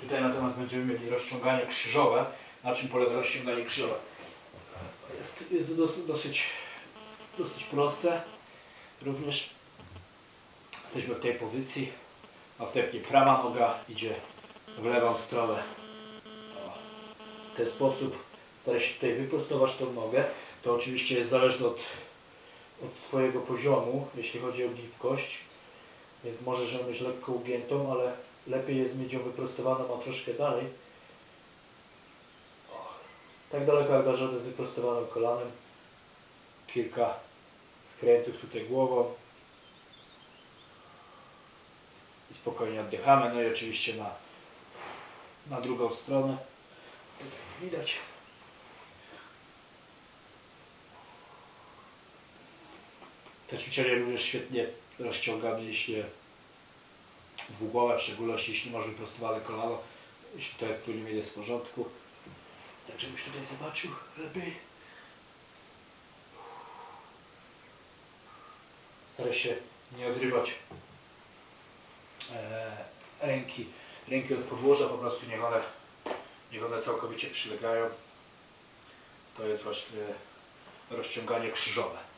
tutaj natomiast będziemy mieli rozciąganie krzyżowe. Na czym polega rozciąganie krzyżowe? Jest, jest dos, dosyć, dosyć proste. Również jesteśmy w tej pozycji. Następnie prawa noga idzie w lewą stronę. W ten sposób staraj się tutaj wyprostować tą nogę. To oczywiście jest zależne od, od Twojego poziomu, jeśli chodzi o gibkość. Więc możesz ją mieć lekko ugiętą, ale lepiej jest mieć ją wyprostowaną, a troszkę dalej. Tak daleko jak radę z wyprostowanym kolanem. Kilka skrętów tutaj głową. I spokojnie oddychamy. No i oczywiście na, na drugą stronę. Widać. Te ćwiczenie również świetnie rozciąga mięśnie dwugłowe, w szczególności jeśli masz wyprostowane kolano, jeśli to jest twoim jest w porządku. Tak żebyś tutaj zobaczył lepiej. Staraj się nie odrywać e, ręki, ręki od podłoża, po prostu niech one, niech one całkowicie przylegają. To jest właśnie rozciąganie krzyżowe.